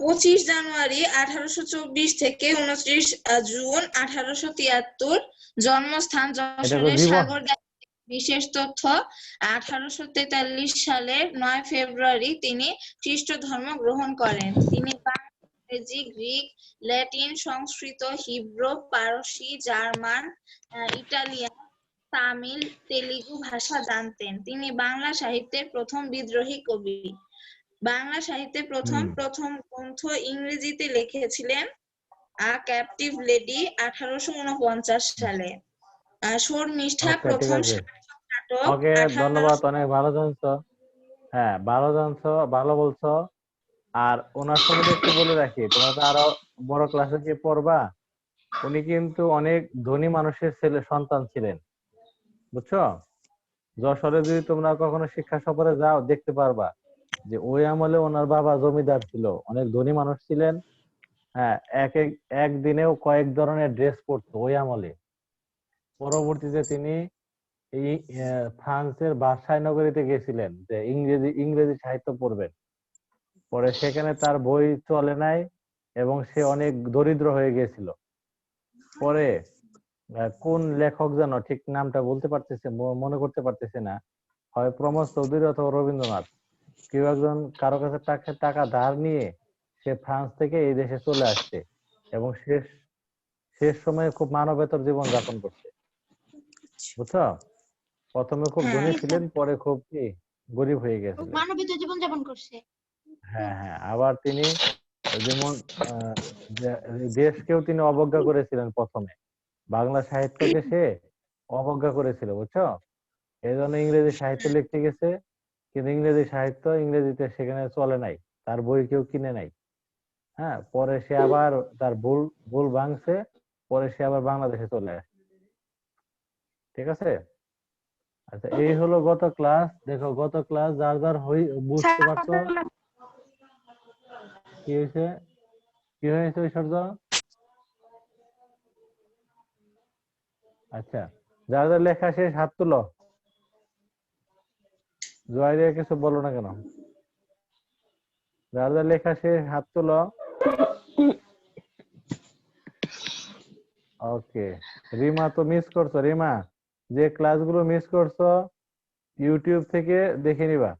পঁচিশ জানুয়ারি আঠারোশো চব্বিশ থেকে উনত্রিশ জুন আঠারোশো তিয়াত্তর জন্মস্থান যশোরের সাগর বিশেষ তথ্য আঠারোশো তেতাল্লিশ সালের নয় ফেব্রুয়ারি তিনি খ্রিস্ট ধর্ম গ্রহণ করেন। তিনি বাংলা, ইংরেজি গ্রিক ল্যাটিন সংস্কৃত হিব্রু পারসি জার্মান ইটালিয়ান তামিল তেলুগু ভাষা জানতেন। তিনি বাংলা সাহিত্যের প্রথম বিদ্রোহী কবি। বাংলা সাহিত্যে প্রথম প্রথম গ্রন্থ ইংরেজিতে লিখেছিলেন আ ক্যাপটিভ লেডি আঠারোশো উনপঞ্চাশ সালে। শর্মিষ্ঠা আচ্ছা, প্রথম ওকে ধন্যবাদ অনেক ভালো জানছো। হ্যাঁ ভালো জানছো ভালো বলছো। আর ওনার সম্বন্ধে একটু বলে রাখি তোমরা তো আরও বড় ক্লাসে গিয়ে পড়বা। উনি কিন্তু অনেক ধনী মানুষের ছেলে সন্তান ছিলেন। বুঝছ? যশোরে যদি তোমরা কখনো শিক্ষা সফরে যাও দেখতে পারবা। যে ওই আমলে ওনার বাবা জমিদার ছিল। অনেক ধনী মানুষ ছিলেন। হ্যাঁ এক এক একদিনেও কয়েক ধরনের ড্রেস পরতো ওই আমলে। পরবর্তীতে তিনি এই ফ্রান্সের বার্সাই নগরীতে গেছিলেন যে ইংরেজি ইংরেজি সাহিত্য পড়বেন। পরে সেখানে তার বই চলে নাই এবং সে অনেক দরিদ্র হয়ে গেছিল। পরে কোন লেখক যেন ঠিক নামটা বলতে পারতেছে মনে করতে পারতেছে না, হয় প্রমোদ চৌধুরী অথবা রবীন্দ্রনাথ। কেউ একজন কারও কাছে টাকা টাকা ধার নিয়ে সে ফ্রান্স থেকে এই দেশে চলে আসছে এবং শেষ শেষ সময়ে খুব মানবেতর জীবন যাপন করছে বুঝছ? প্রথমে খুব ধনী হ্যাঁ। ছিলেন পরে খুব কি গরিব হয়ে গেছিলেন। মানবিত জীবন যাপন করছে। হ্যাঁ হ্যাঁ আবার তিনি যেমন দেশকেও তিনি অবজ্ঞা করেছিলেন প্রথমে। বাংলা সাহিত্যকে সে অবজ্ঞা করেছিল বুঝছ? এই জন্য ইংরেজি সাহিত্য লিখতে গেছে কিন্তু ইংরেজি সাহিত্য ইংরেজিতে সেখানে চলে নাই তার বই কেউ কিনে নাই। হ্যাঁ পরে সে আবার তার ভুল ভুল ভাঙছে পরে সে আবার বাংলাদেশে চলে আসে। ঠিক আছে? আচ্ছা এই হলো গত ক্লাস। দেখো গত ক্লাস যার যার হই বুঝতে পারছ? কি হয়েছে? কি হয়েছে ঐশ্বর্য? আচ্ছা যার যার লেখা শেষ হাত তুলো। জয় কিছু বলো না কেন? যার যার লেখা শেষ হাত তুলো। ওকে রিমা তো মিস করছ রিমা। যে ক্লাসগুলো মিস করছ ইউটিউব থেকে দেখে নিবা।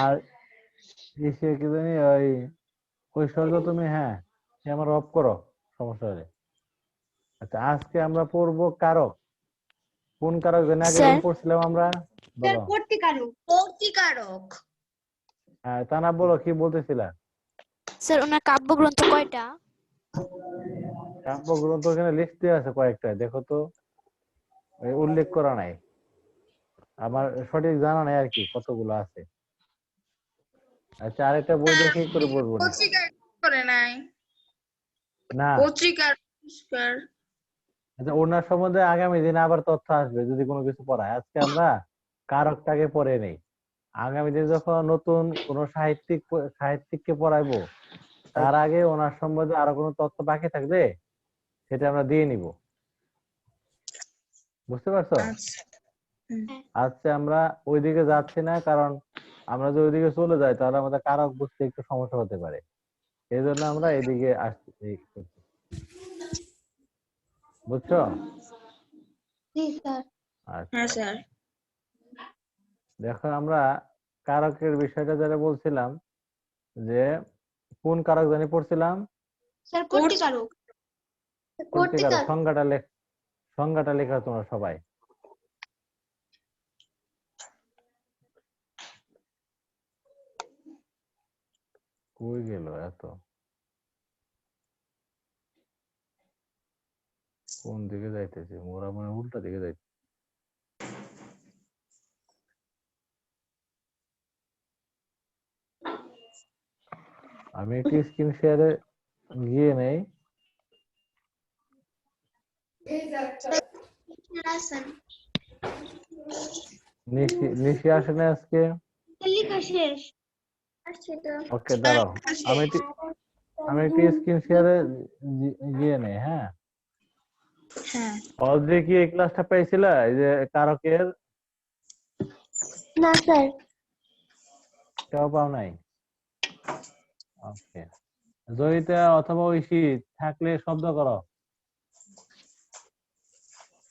আর এসে কি জানি ওই ঐশ্বর্য তুমি হ্যাঁ এ আমার অফ করো সমস্যা হলে। আচ্ছা আজকে আমরা পড়ব কারক। কোন কারক জানি? আগে। পড়ছিলাম আমরা কর্তিকারক হ্যাঁ তা বলো কি বলতেছিলা? স্যার ওনার কাব্যগ্রন্থ কয়টা? কাব্যগ্রন্থ এখানে লিস্ট দেওয়া আছে কয়েকটা দেখো তো। উল্লেখ করা নাই। আমার সঠিক জানা নাই আর কি কতগুলো আছে। আচ্ছা আরেকটা বই দেখে কি করে বলব না? করে নাই। না। আচ্ছা ওনার সম্বন্ধে আগামী দিনে আবার তথ্য আসবে যদি কোনো কিছু পড়ায়। আজকে আমরা কারকটাকে পড়ে নেই। আগামী দিনে যখন নতুন কোন সাহিত্যিক সাহিত্যিককে পড়াইবো তার আগে ওনার সম্বন্ধে আরও কোনো তথ্য বাকি থাকবে সেটা আমরা দিয়ে নিব। বুঝতে পারছ? আচ্ছা। আজকে আমরা ওইদিকে যাচ্ছি না কারণ আমরা যদি ওইদিকে চলে যাই তাহলে আমাদের কারক বুঝতে একটু সমস্যা হতে পারে। এই জন্য আমরা এদিকে আসছি বুঝছ? জি স্যার। আচ্ছা। হ্যাঁ স্যার। দেখো আমরা কারকের বিষয়টা যারা বলছিলাম যে কোন কারক জানি পড়ছিলাম? স্যার কর্তিকারক। কর্তিকারক সংজ্ঞাটা লেখ সংজ্ঞাটা লেখা তোমরা সবাই। কই গেল এত? কোন দিকে যাইতেছে? মোরা মানে উল্টা দিকে যাইতে আমি একটি স্ক্রিন শেয়ারে গিয়ে নেই? নিশি আসে না আজকে? ওকে দাঁড়াও। আমি একটি আমি একটি স্ক্রিন শেয়ারে গিয়ে নেই হ্যাঁ? হ্যাঁ। অলরেডি কি এই ক্লাসটা পেয়েছিলা? এই যে কারকের? না স্যার। কেউ পাও নাই? ওকে জয়িতা অথবা ঐশী থাকলে শব্দ করো।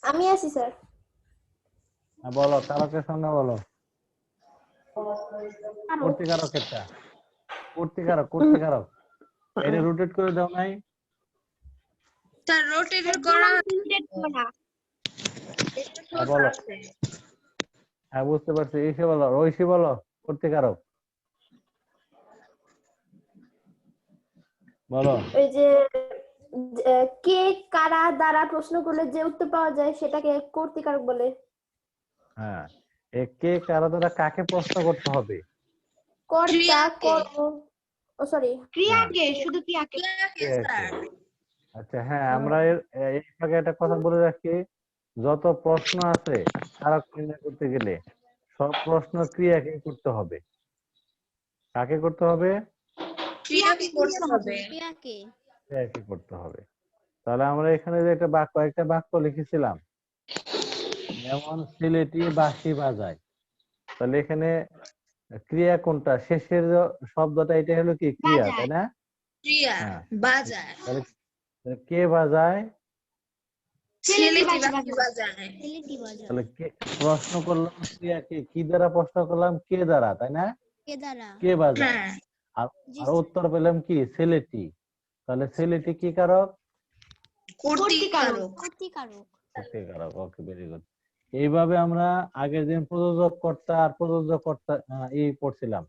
আমি আছি স্যার। হ্যাঁ, বলো কারকের সঙ্গে বলো। কর্তিকারক এটা কর্তিকারক কর্তিকারক এটা রোটেট করে দাও নাই। স্যার রোটেট করা হ্যাঁ, বলো। হ্যাঁ বুঝতে পারছি। এসে বলো ঐশী বলো কর্তিকারক বলো। ওই যে কে কারা দ্বারা প্রশ্ন করলে যে উত্তর পাওয়া যায় সেটাকে কর্তৃকারক বলে। হ্যাঁ এ কে কারও দ্বারা কাকে প্রশ্ন করতে হবে? কর্তা। কর্ম ও সরি ক্রিয়াকে শুধু ক্রিয়াকে। আচ্ছা হ্যাঁ আমরা এর এই ফাঁকে একটা কথা বলে রাখি। যত প্রশ্ন আছে কারক নির্ণয় করতে গেলে সব প্রশ্ন ক্রিয়াকে করতে হবে। কাকে করতে হবে? ক্রিয়াকে করতে হবে? ক্রিয়াকে। ক্রিয়াকে করতে হবে। তাহলে আমরা এখানে যে একটা বাক্য একটা বাক্য লিখেছিলাম। যেমন সিলেটি বাঁশি বাজায়। তাহলে এখানে ক্রিয়া কোনটা? শেষের শব্দটা এটা হলো কি? ক্রিয়া তাই না? ক্রিয়া। বাজায়। তাহলে কে বাজায়। তাহলে কে প্রশ্ন করলাম ক্রিয়াকে? কি দ্বারা প্রশ্ন করলাম? কে দ্বারা তাই না? কে দ্বারা? কে বাজায়? হ্যাঁ। আর আর উত্তর পেলাম কি? ছেলেটি। তাহলে ছেলেটি কি কারক? কর্তৃকারক। কর্তৃকারক। ওকে ভেরি গুড এইভাবে আমরা আগের দিন প্রযোজক কর্তা আর প্রযোজক কর্তা এই পড়ছিলাম।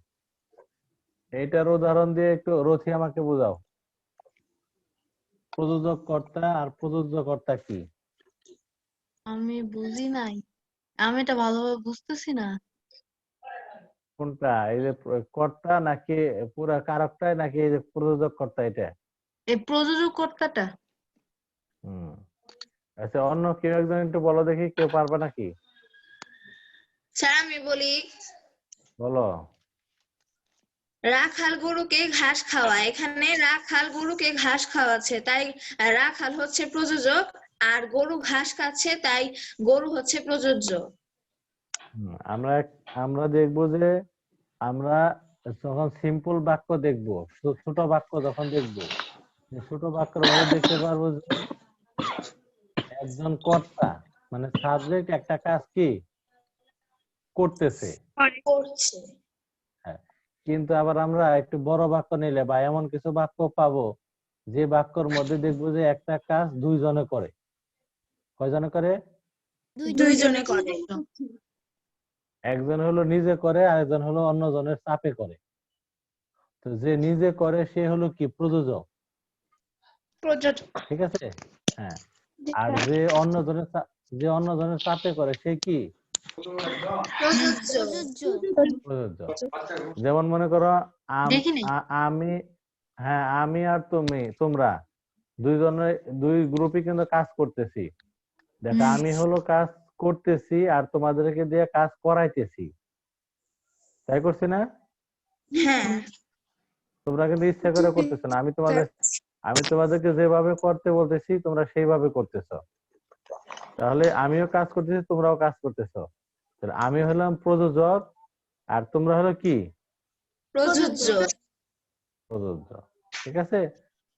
এইটার উদাহরণ দিয়ে একটু রথি আমাকে বোঝাও। প্রযোজক কর্তা আর প্রযোজ্য কর্তা কি? আমি বুঝি নাই। আমি এটা ভালোভাবে বুঝতেছি না। কোনটা? এই যে কর্তা নাকি পুরা কারকটাই নাকি এই যে প্রযোজক কর্তা এটা? এই প্রযোজক কর্তাটা। হুম। আচ্ছা অন্য কেউ একজন একটু বলো দেখি কেউ পারবে নাকি? স্যার আমি বলি। বলো। রাখাল গরুকে ঘাস খাওয়া। এখানে রাখাল গরুকে ঘাস খাওয়াচ্ছে তাই রাখাল হচ্ছে প্রযোজক আর গরু ঘাস খাচ্ছে তাই গরু হচ্ছে প্রযোজ্য। আমরা আমরা দেখব যে আমরা যখন সিম্পল বাক্য দেখব ছো- ছোট বাক্য যখন দেখব ছোট বাক্যের মধ্যে দেখতে পারব যে একজন কর্তা মানে সাবজেক্ট একটা কাজ কি? করতেছে। করছে। কিন্তু আবার আমরা একটু বড় বাক্য নিলে বা এমন কিছু বাক্য পাবো যে বাক্যর মধ্যে দেখব যে একটা কাজ দুইজনে করে। কয়জনে করে? দুইজনে করে। একজন হলো নিজে করে আরেকজন হলো অন্যজনের চাপে করে। তো যে নিজে করে সে হলো কি? প্রযোজক। প্রযোজক। ঠিক আছে? হ্যাঁ। আর যে অন্যজনের যে অন্যজনের চাপে করে সে কি? যেমন মনে করো আম- হ্যাঁ আমি আর তুমি তোমরা দুইজনে দুই গ্রুপই কিন্তু কাজ করতেছি। দেখো আমি হলো কাজ করতেছি আর তোমাদেরকে দিয়ে কাজ করাইতেছি। তাই করছি না? হ্যাঁ। তোমরা কিন্তু ইচ্ছা করে করতেছো না। আমি তোমাদের আমি তোমাদেরকে যেভাবে করতে বলতেছি তোমরা সেইভাবে করতেছো। তাহলে আমিও কাজ করতেছি তোমরাও কাজ করতেছো। তাহলে আমি হলাম প্রযোজক আর তোমরা হলো কি? প্রযোজ্য প্রযোজ্য ঠিক আছে?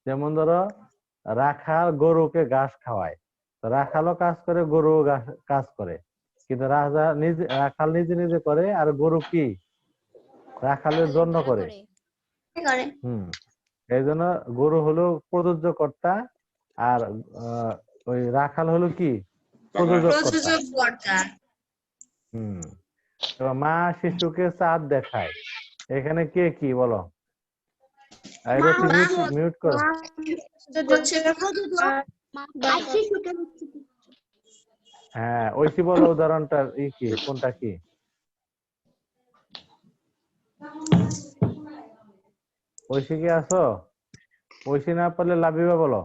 যেমন ধরো রাখাল গরুকে ঘাস খাওয়ায়। রাখালও কাজ করে গরু কাজ করে কিন্তু রাজা নিজে রাখাল নিজে নিজে করে আর গরু কি রাখালের জন্য করে হুম এই জন্য গরু হলো প্রযোজ্য কর্তা আর ওই রাখাল হলো কি প্রযোজক কর্তা হুম তো মা শিশুকে চাঁদ দেখায় এখানে কে কি বলো মিউট করো হ্যাঁ ঐশী বলো উদাহরণটা ই কি কোনটা কি? ঐশী কি আছো? ঐশী না পারলে লাভিবা বলো।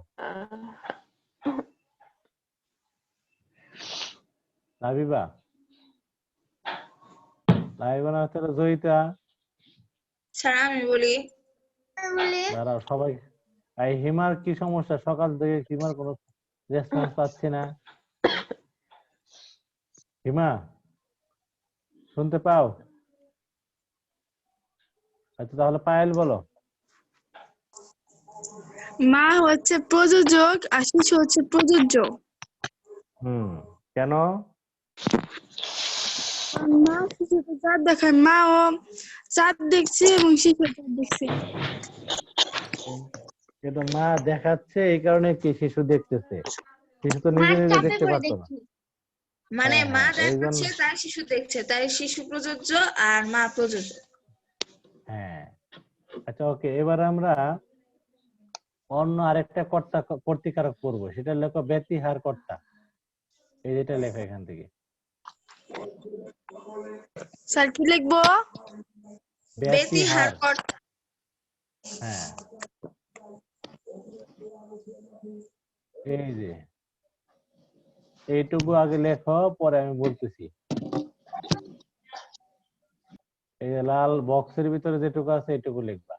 লাভিবা লাভিবা না হচ্ছে জয়িতা। স্যার আমি বলি। দাঁড়াও সবাই এই হিমার কি সমস্যা? সকাল থেকে হিমার কোনো রেসপন্স পাচ্ছি না। হিমা শুনতে পাও? আচ্ছা তাহলে পায়েল বলো। মা হচ্ছে প্রযোজক আর শিশু হচ্ছে প্রযোজ্য হুম কেন? মা শিশুকে চাঁদ দেখায়। মা ও চাঁদ দেখছে এবং শিশু চাঁদ দেখছে। কিন্তু মা দেখাচ্ছে এই কারণে কি শিশু দেখতেছে? শিশু তো নিজে নিজে দেখতে পারতো না। মানে হ্যাঁ, মা হ্যাঁ, দেখাচ্ছে তাই শিশু দেখছে তাই শিশু প্রযোজ্য আর মা প্রযোজ্য। হ্যাঁ আচ্ছা ওকে এবার আমরা অন্য আরেকটা কর্তা কর্তিকারক পড়ব সেটা লেখো ব্যতিহার কর্তা। এই যেটা লেখা এখান থেকে। স্যার কি লিখব? বেতিহার কর্তা। হ্যাঁ। এই যে। এইটুকু আগে লেখো, পরে আমি বলতেছি। এই যে লাল বক্সের ভিতরে যেটুকু আছে, এইটুকু লিখবা।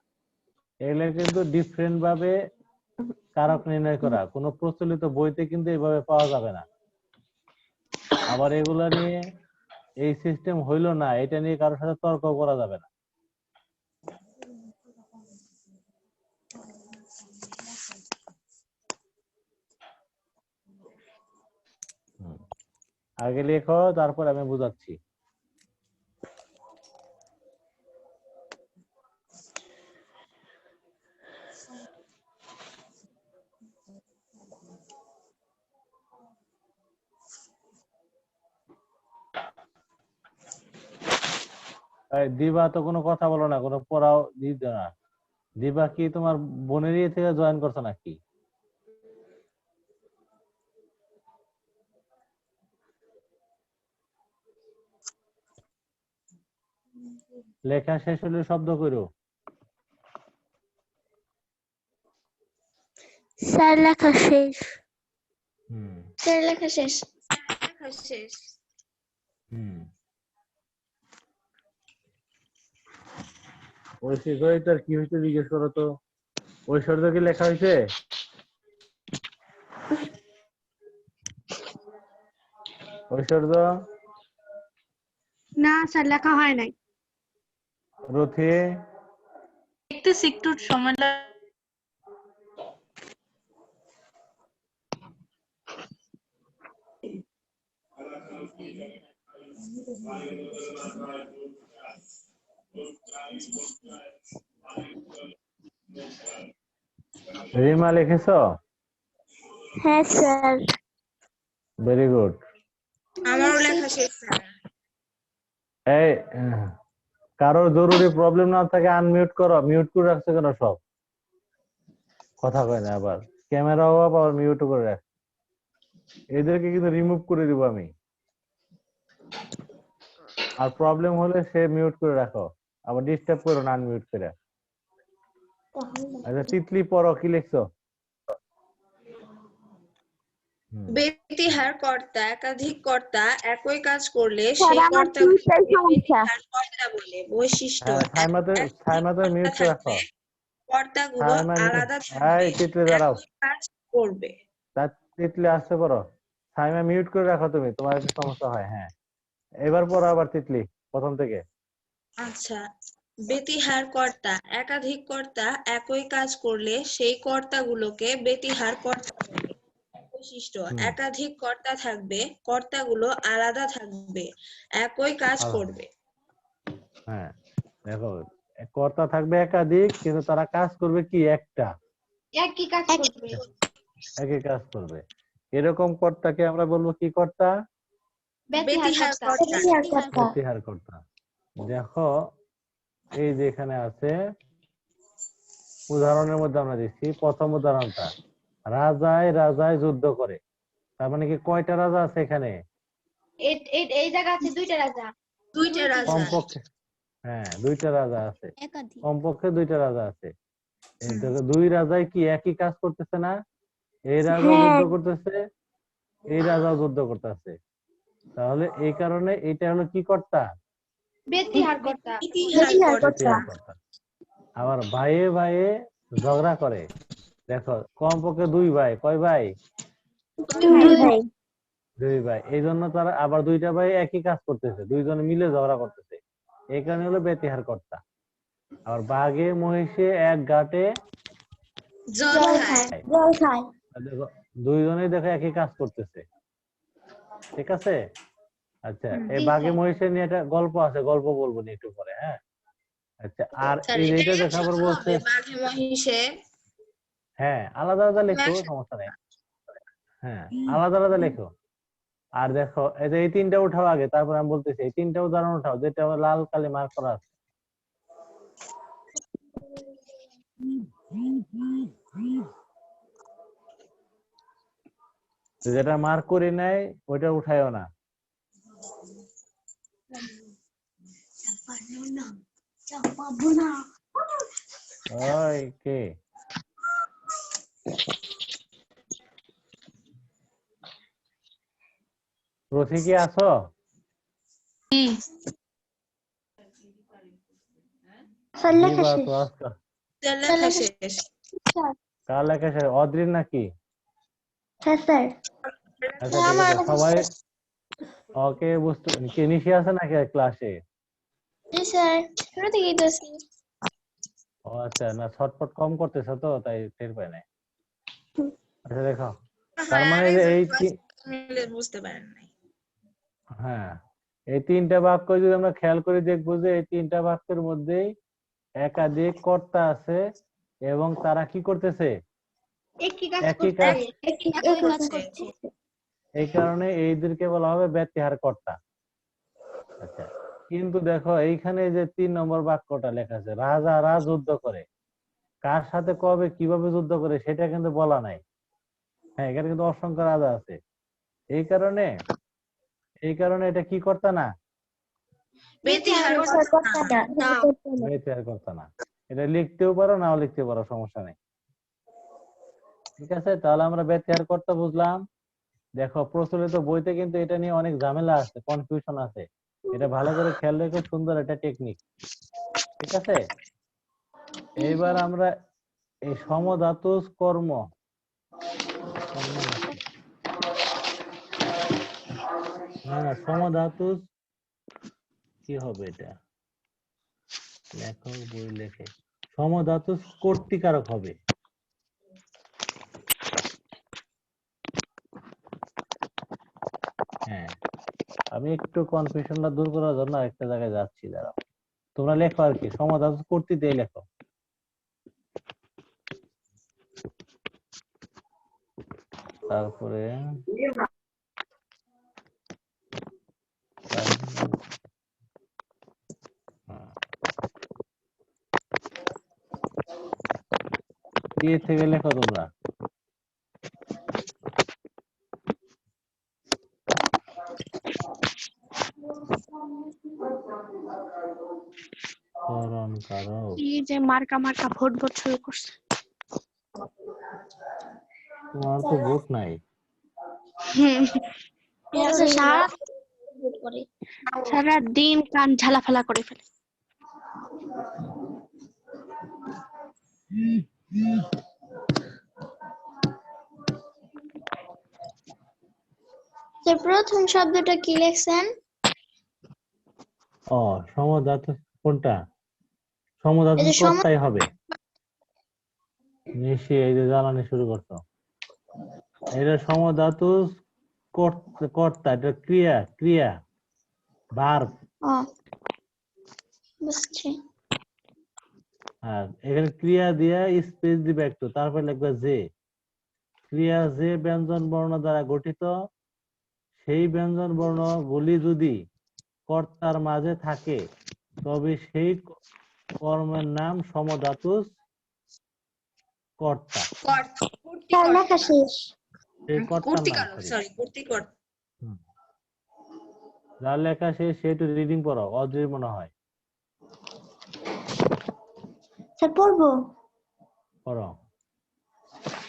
এগুলো কিন্তু ডিফারেন্ট ভাবে কারক নির্ণয় করা। কোনো প্রচলিত বইতে কিন্তু এইভাবে পাওয়া যাবে না। আবার এগুলা নিয়ে এই সিস্টেম হইল না, এটা নিয়ে কারোর সাথে তর্ক করা যাবে না। আগে লেখো, তারপর আমি বুঝাচ্ছি। দিবা তো কোনো কথা বলো না, কোনো পড়াও দিত না। দিবা কি তোমার বোনের ইয়ে থেকে জয়েন করছ নাকি? লেখা শেষ হলে শব্দ করো। স্যার লেখা শেষ। হুম। স্যার লেখা শেষ। লেখা শেষ। হুম। ওই শেষটার কি হয়েছে জিজ্ঞেস করো তো। ওই শব্দ কি লেখা হয়েছে? ওই শব্দ না স্যার লেখা হয় নাই। রথি দেখতেছি একটু সময় লাগ- রিমা লিখেছো? হ্যাঁ স্যার। ভেরি গুড আমারও লেখা শেষ স্যার। এই কারোর জরুরি প্রবলেম না থাকে আনমিউট করো মিউট করে রাখছো কেন সব? কথা কয় না আবার। ক্যামেরা অফ আবার মিউট করে রাখ। এদেরকে কিন্তু রিমুভ করে দিব আমি। আর প্রবলেম হলে সে মিউট করে রাখো। আবার ডিস্টার্ব করো না আনমিউট করে। আচ্ছা তিতলি পড়ো, কি লিখছো? বেতিহার কর্তা একাধিক কর্তা একই কাজ করলে সেই কর্তা দুইটাই কর্তা বলে বৈশিষ্ট্য। হ্যাঁ এক- ছাইমাতে মিউট করে রাখো কর্তাগুলো আলাদা এই থাকবে তিতলি দাঁড়াও। একই কাজ করবে। তার তিতলি আসতে পারো সাইমা মিউট করে রাখো তুমি তোমার একটু সমস্যা হয় হ্যাঁ। এবার পড়ো আবার তিতলি প্রথম থেকে। আচ্ছা বেতিহার কর্তা একাধিক কর্তা একই কাজ করলে সেই কর্তাগুলোকে বেতিহার কর্তা বলে। বৈশিষ্ট্য। একাধিক কর্তা থাকবে কর্তাগুলো আলাদা থাকবে একই কাজ আলাদা। করবে। হ্যাঁ দেখো কর্তা থাকবে একাধিক কিন্তু তারা কাজ করবে কি একটা? একই কাজ করবে। একই কাজ করবে। এরকম কর্তাকে আমরা বলব কি কর্তা? প্রতিহার কর্তা। দেখো এই যে এখানে আছে উদাহরণের মধ্যে আমরা দিচ্ছি প্রথম উদাহরণটা। রাজায় রাজায় যুদ্ধ করে। তার মানে কি কয়টা রাজা আছে এখানে? এই জায়গা আছে দুইটা রাজা। দুইটা রাজা কমপক্ষে। হ্যাঁ দুইটা রাজা আছে। কমপক্ষে দুইটা রাজা আছে। দুই রাজাই কি একই কাজ করতেছে না? এই রাজা হ্যাঁ। যুদ্ধ করতেছে এই রাজাও যুদ্ধ করতেছে। তাহলে এই কারণে এটা হলো কি কর্তা। আবার ভাইয়ে ভাইয়ে ঝগড়া করে। দেখো কমপক্ষে দুই ভাই। কয় ভাই? দুই ভাই। এই জন্য তারা আবার দুইটা ভাই একই কাজ করতেছে দুইজনে মিলে ঝগড়া করতেছে। এই কারণে হলো বেতিহার কর্তা। আবার বাঘে মহিষে এক ঘাটে জল জল খায়। খায় জল খায়। আর দেখো দুইজনেই দেখো একই কাজ করতেছে। ঠিক আছে? আচ্ছা এই বাঘে মহিষের নিয়ে একটা গল্প আছে গল্প বলব নি একটু পরে হ্যাঁ? আচ্ছা আর এই যেটা দেখাবার বলছে বাঘে মহিষে হ্যাঁ আলাদা আলাদা লেখো সমস্যা নেই। হ্যাঁ আলাদা আলাদা লেখো। আর দেখো এই যে এই তিনটা উঠাও আগে তারপর আমি বলতেছি এই তিনটা উদাহরণ উঠাও যেটা লাল কালি মার্ক করা আছে। যেটা মার্ক করি নাই ওইটা উঠাইও না। ওই কে? রথি কি আছো কার লেখা শেষ? নাকি? হ্যাঁ স্যার আচ্ছা সবাই ওকে বুঝতে কে নিশি আছে নাকি ক্লাসে। ও আচ্ছা না ছটফট কম করতেছে তো তাই টের পাই নাই। আচ্ছা দেখো। তার মানে যে এই বুঝতে পারেন নাই। হ্যাঁ এই তিনটা বাক্য যদি আমরা খেয়াল করে দেখব যে এই তিনটা বাক্যের মধ্যেই একাধিক কর্তা আছে এবং তারা কি করতেছে? একই কাজ। এই কারণে এইদেরকে বলা হবে ব্যতিহার কর্তা। আচ্ছা কিন্তু দেখো এইখানে যে তিন নম্বর বাক্যটা লেখা আছে রাজারা যুদ্ধ করে। কার সাথে কবে কীভাবে যুদ্ধ করে সেটা কিন্তু বলা নাই। হ্যাঁ এখানে কিন্তু অসংখ্য রাজা আছে। এই কারণে এই কারণে এটা কি কর্তা না? বেতিহার করতে এটা লিখতেও পারো নাও লিখতে পারো সমস্যা নেই। ঠিক আছে তাহলে আমরা ব্যতিহার কর্তা বুঝলাম। দেখো প্রচলিত বইতে কিন্তু এটা নিয়ে অনেক ঝামেলা আছে কনফিউশন আছে। এটা ভালো করে খেয়াল রেখে সুন্দর একটা টেকনিক ঠিক আছে? এইবার আমরা এই সমধাতুজ কর্ম না না সমধাতুজ কি হবে এটা? লেখক, বই লেখে। সমধাতুজ কর্তিকারক হবে। হ্যাঁ। আমি একটু কনফিউশনটা দূর করার জন্য একটা জায়গায় যাচ্ছি, দাঁড়াও। তোমরা লেখো আর কি সমাধান কর্তৃত্বে লেখো। তারপরে হ্যাঁ। থেকে লেখো তোমরা? করণ কারক এই যে মার্কা মার্কা ভোট ভোট শুরু করছে। তোমার তো ভোট নাই। সারা সারা দিন কান ঝালা ফেলা করে ফেলে। প্রথম শব্দটা কি লিখছেন? ও সমধাতু কোনটা? সমধাতু এই যে সম- কর্তাই হবে? নিশি এই যে জ্বালানি শুরু করতো এটা সমধাতু কর্তা এটা ক্রিয়া ক্রিয়া ভার্ব। বুঝছি। আর এখানে ক্রিয়া দিয়া স্পেস দিবে একটু তারপর লিখবে যে। ক্রিয়া যে ব্যঞ্জন বর্ণ দ্বারা গঠিত সেই ব্যঞ্জন বর্ণ গুলি যদি কর্তার মাঝে থাকে তবে সেই কর্মের নাম সমধাতুস কর্তা। লেখা শেষ যার লেখা সে সেটু রিডিং পড়ো অদ্রির মনে হয়। স্যার পড়ব। পড়ো।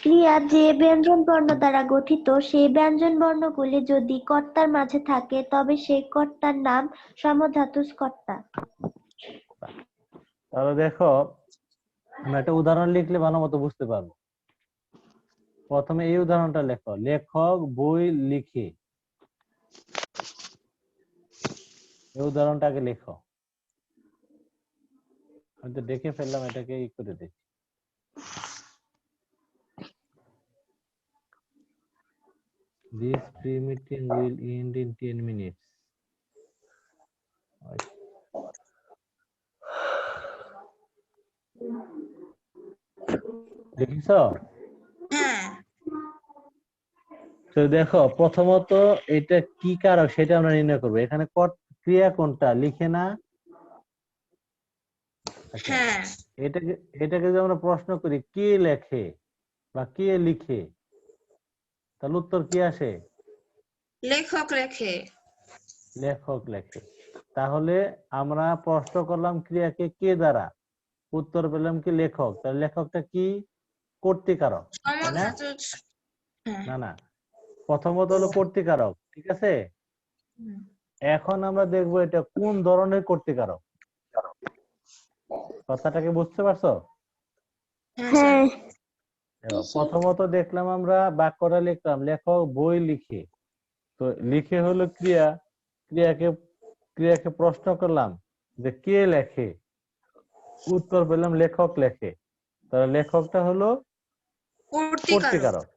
ক্রিয়া যে ব্যঞ্জন বর্ণ দ্বারা গঠিত সেই ব্যঞ্জন বর্ণগুলি যদি কর্তার মাঝে থাকে তবে সেই কর্তার নাম সমধাতুস কর্তা। তাহলে দেখো আমরা একটা উদাহরণ লিখলে ভালো মতো বুঝতে পারব। প্রথমে এই উদাহরণটা লেখো। লেখক বই লিখে। এই উদাহরণটা আগে লেখো। আমি তো দেখে ফেললাম এটাকে ই করে দেখি This pre-meeting will end in 10 minutes. দেখিস হ্যাঁ। তো দেখো প্রথমত এটা কি কারক সেটা আমরা নির্ণয় করব। এখানে ক্রিয়া কোনটা? লিখে না হ্যাঁ। এটাকে এটাকে যদি আমরা প্রশ্ন করি কে লেখে বা কে লিখে? তাহলে উত্তর কি আসে? লেখক রেখে লেখক লেখে। তাহলে আমরা প্রশ্ন করলাম ক্রিয়াকে কে দ্বারা? উত্তর পেলাম কি লেখক। তাহলে লেখকটা কি? কর্তৃকারক? হ্যাঁ। না না। প্রথমত হলো কর্তৃকারক ঠিক আছে? এখন আমরা দেখব এটা কোন ধরনের কর্তৃকারক? কথাটাকে বুঝতে পারছ? হ্যাঁ। প্রথমত দেখলাম আমরা বাক্যটা লিখলাম লেখক বই লিখে। তো লিখে হলো ক্রিয়া ক্রিয়াকে ক্রিয়াকে প্রশ্ন করলাম যে কে লেখে? উত্তর পেলাম লেখক লেখে। তাহলে লেখকটা হলো কর্তৃকারক।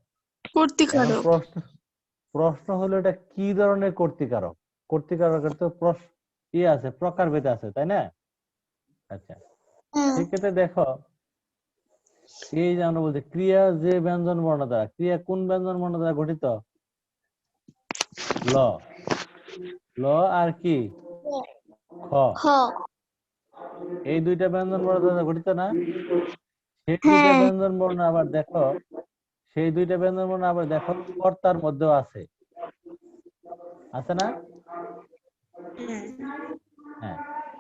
কর্তৃকারক। প্রশ্ন প্রশ্ন হলো এটা কি ধরনের কর্তিকারক? কর্তিকারকের তো প্রশ্ন ই আছে প্রকারভেদ আছে তাই না? আচ্ছা। সেক্ষেত্রে দেখো এই যে আমরা বলছি ক্রিয়া যে ব্যঞ্জন বর্ণ দ্বারা ক্রিয়া কোন ব্যঞ্জন বর্ণ দ্বারা গঠিত? ল। ল আর কি? খ। এই দুইটা ব্যঞ্জন বর্ণ দ্বারা গঠিত না? সেই দুইটা হ্যাঁ। ব্যঞ্জন বর্ণ আবার দেখো সেই দুইটা ব্যঞ্জন বর্ণ আবার দেখো কর্তার মধ্যেও আছে। আছে না? হ্যাঁ হ্যাঁ।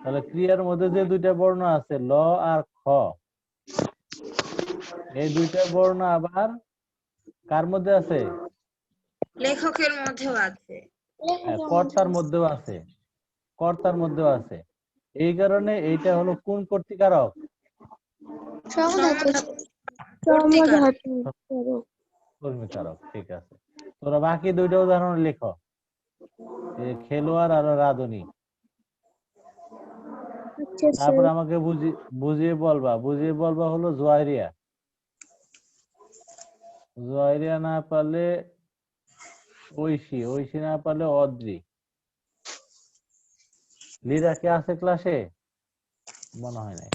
তাহলে ক্রিয়ার মধ্যে যে দুইটা বর্ণ আছে ল আর খ এই দুইটা বর্ণ আবার কার মধ্যে আছে? লেখকের মধ্যেও আছে। হ্যাঁ, কর্তার মধ্যেও আছে কর্তার মধ্যেও আছে। এই কারণে এইটা হলো কোন কর্তৃকারক? কর্মীকারক ঠিক আছে। তোরা বাকি দুইটা উদাহরণ লেখো। এই খেলোয়াড় আর রাধুনী। তারপরে আমাকে বুঝি, বুঝিয়ে বলবা বুঝিয়ে বলবা হলো জোয়ারিয়া জোয়ারিয়া না পারলে ঐশী ঐশী না পারলে অদ্রি। লিরা কে আছে ক্লাসে মনে হয় নাই।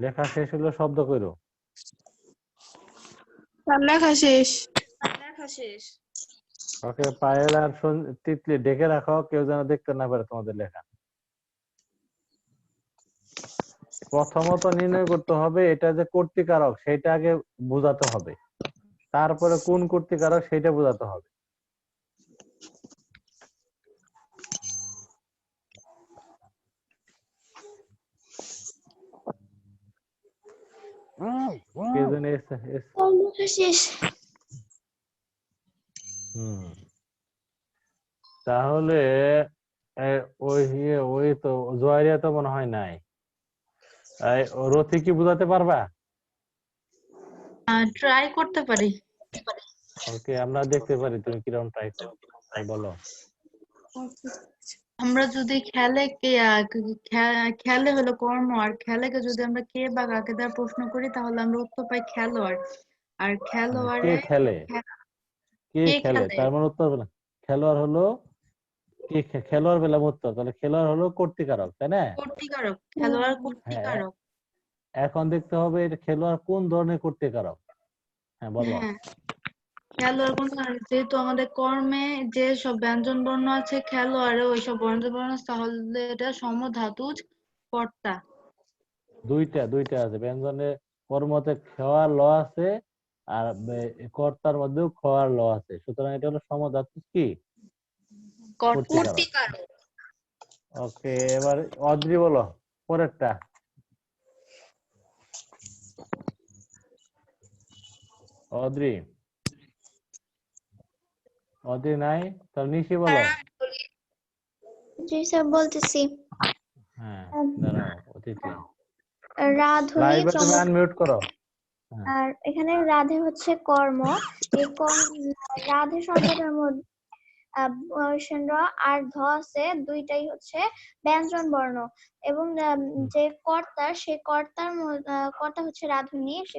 লেখা শেষ হলো শব্দ কইরো। লেখা শেষ। লেখা শেষ। ওকে পায়েল আর তিতলি ডেকে রাখো কেউ যেন দেখতে না পারে তোমাদের লেখা। প্রথমত নির্ণয় করতে হবে এটা যে কর্তৃকারক সেটা আগে বোঝাতে হবে। তারপরে কোন কর্তৃকারক সেটা বোঝাতে হবে। তাহলে ওই ওই তো জোয়ারিয়া তো মনে হয় নাই ও রথি কি বুঝাতে পারবা ট্রাই করতে পারি। ওকে আমরা দেখতে পারি তুমি কীরকম ট্রাই করো তাই বলো আমরা যদি খেলে কে খেলে হলো কর্ম আর খেলেকে যদি আমরা কে বা কাকে দ্বারা প্রশ্ন করি তাহলে আমরা উত্তর পাই খেলোয়াড়। আর কে খেলোয়াড়ে খেলে কে কে খেলে? তার মানে উত্তর পেলাম। খেলোয়াড় হলো কে খেলোয়াড় পেলাম উত্তর। তাহলে খেলোয়াড় হলো কর্তৃকারক তাই না? কর্তৃকারক খেলোয়াড় কর্তৃকারক। এখন দেখতে হবে এটা খেলোয়াড় কোন ধরনের কর্তৃকারক? হ্যাঁ বলো। হ্যাঁ। খেলোয়াড় কোন ধরনের? যেহেতু আমাদের কর্মে যে সব ব্যঞ্জন বর্ণ আছে খেলোয়াড়ে ওই সব ব্যঞ্জন বর্ণ তাহলে এটা সমধাতুজ কর্তা। দুইটা দুইটা আছে। ব্যঞ্জনে কর্মতে খাওয়ার ল আছে আর কর্তার মধ্যেও খাওয়ার ল আছে। সুতরাং এটা হলো সমধাতু কি? ওকে এবার অদ্রি বলো পরেরটা। অদ্রি। অদ্রি নাই? তাহলে নিশি বলো। জি স্যার বলতেছি। হ্যাঁ দাঁড়াও অতিথি। রাধুনী করো। হ্যাঁ। আর এখানে রাধে হচ্ছে কর্ম। এই রাধে শব্দটার মধ্যে আর ধ আছে দুইটাই হচ্ছে ব্যঞ্জন বর্ণ। এবং যে কর্তা সে কর্তার কর্তা হচ্ছে রাধুনী। সে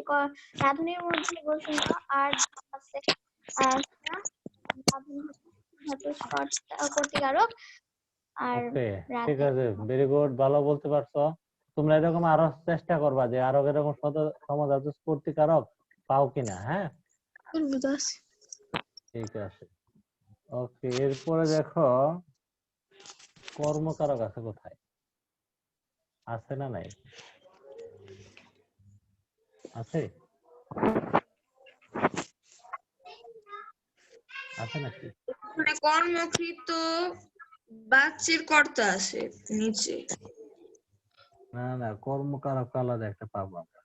রাধুনীর মধ্যে বসেন আর ধ আছে আহ, রাধুনী হচ্ছে ধাতু কর্তা- কর্তৃকারক আর ঠিক আছে ভেরি গুড ভালো বলতে পারছ। তোমরা এরকম আরও চেষ্টা করবা যে আরও এরকম সমাধান স্ফূর্তিকারক পাও কিনা হ্যাঁ? ঠিক আছে। ওকে এরপরে দেখো কর্মকারক আছে কোথায়? আছে না নাই? আছে? আছে নাকি? কর্মকৃত বাচ্চির কর্তা আছে নিচে। না না কর্মকারক আলাদা একটা পাবো আমরা।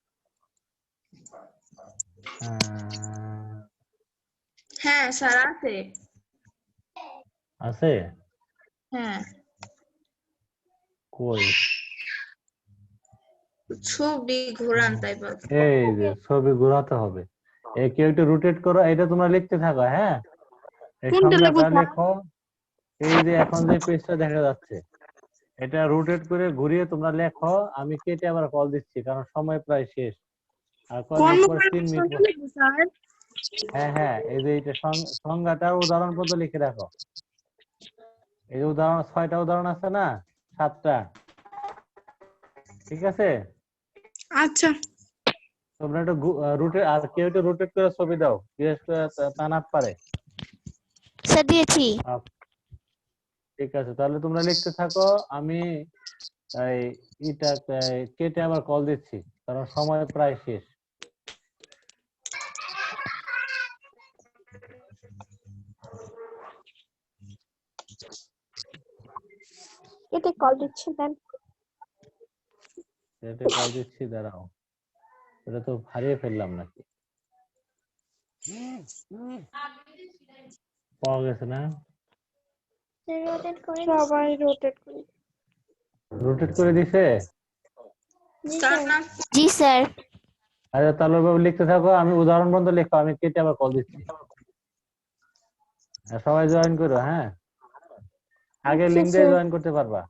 হ্যাঁ স্যার আছে। আছে? হ্যাঁ। কই? ছবি ঘোরান তাই এই যে ছবি ঘোরাতে হবে। এই কেউ একটু রোটেট করো এটা তোমরা লিখতে থাকো হ্যাঁ? লেখো এই যে এখন যে পেজটা দেখা যাচ্ছে এটা রোটেট করে ঘুরিয়ে তোমরা লেখো আমি কেটে আবার কল দিচ্ছি কারণ সময় প্রায় শেষ। আর কয়েক তিন মিনিট হ্যাঁ হ্যাঁ এই যে এটা সং- উদাহরণ পর্যন্ত লিখে রাখো। এই যে উদাহরণ ছয়টা উদাহরণ আছে না? সাতটা। ঠিক আছে? আচ্ছা। তোমরা একটু রুটে আর কেউ একটু রোটেট করে ছবি দাও বিশেষ করে তা- তানাত পারে। স্যার দিয়েছি। ঠিক আছে তাহলে তোমরা লিখতে থাকো আমি এই এটা কেটে আবার কল দিচ্ছি কারণ সময় প্রায় শেষ। এতে কল দিচ্ছি ম্যাম। কেটে কল দিচ্ছি দাঁড়াও। এটা তো হারিয়ে ফেললাম নাকি? পাওয়া গেছে না? রোটেট করে সবাই রোটেট করে রোটেট করে দিছে? জি স্যার আচ্ছা তাহলে বাবু লিখতে থাকো আমি উদাহরণ বন্ধ লেখো আমি কেটে আবার কল দিচ্ছি। সবাই জয়েন করো হ্যাঁ? আগে লিংকে লিঙ্ক দিয়ে জয়েন করতে পারবা।